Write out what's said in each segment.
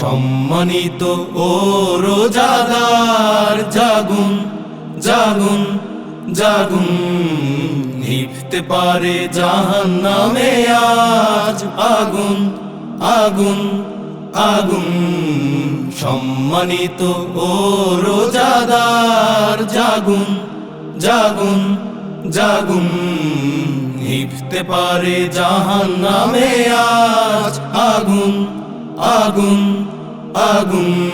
সম্মানিত ও রোজাদার, জাগুন জাগুন জাগুন। নিভতে পারে জাহান নামে আজ আগুন আগুন আগুন। সম্মানিত ও রোজাদার, জাগুন জাগুন জাগুন। নিভতে পারে জাহান নামে আজ আগুন আগুন আগুন,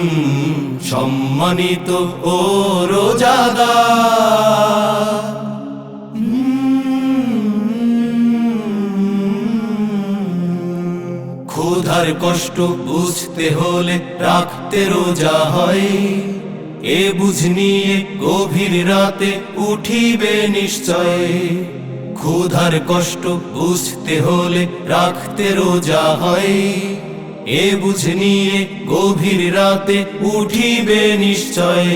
সম্মানিত ও রোজাদার। ক্ষুধার কষ্ট বুঝতে হলে রাখতে রোজা হয়। এ বুঝ নিয়ে গভীর রাতে উঠিবে নিশ্চয়। ক্ষুধার কষ্ট বুঝতে হলে রাখতে রোজা হয়। এ বুঝ নিয়ে গভীর রাতে উঠিবে নিশ্চয়।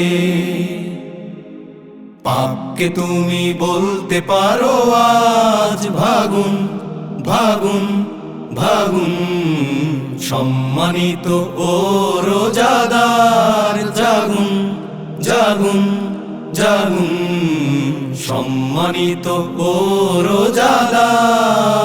পাপকে তুমি বলতে পারো আজ ভাগুন ভাগুন ভাগুন। সম্মানিত ও রোজাদার জাগুন জাগুন জাগুন। সম্মানিত ও রোজাদার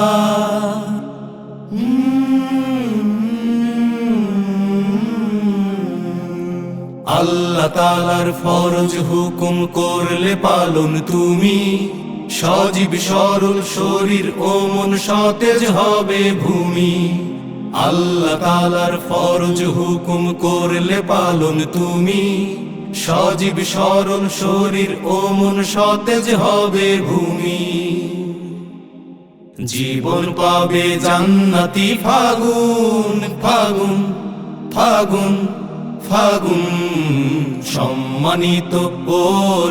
আল্লাহ তালার ফরজ হুকুম করলে পালন তুমি। সজীব, সরল, শরীর ও মন সতেজ হবে ভূমি। আল্লাহ তালার ফরজ হুকুম করলে পালন তুমি। সজীব, সরল, শরীর ও মন সতেজ হবে ভূমি। জীবন পাবে জান্নাতি ফাগুন ফাগুন ফাগুন। ফাগুন, সম্মানিত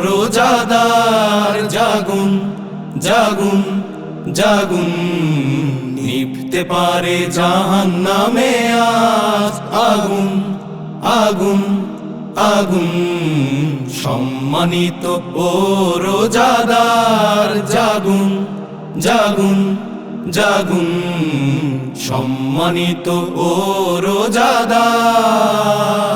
রোজাদার জাগুন জাগুন জাগুন, নিভতে পারে জাহান নামে আজ আগুন আগুন আগুন, সম্মানিত রোজাদার জাগুন জাগুন জাগুন, সম্মানিত ও রোজাদার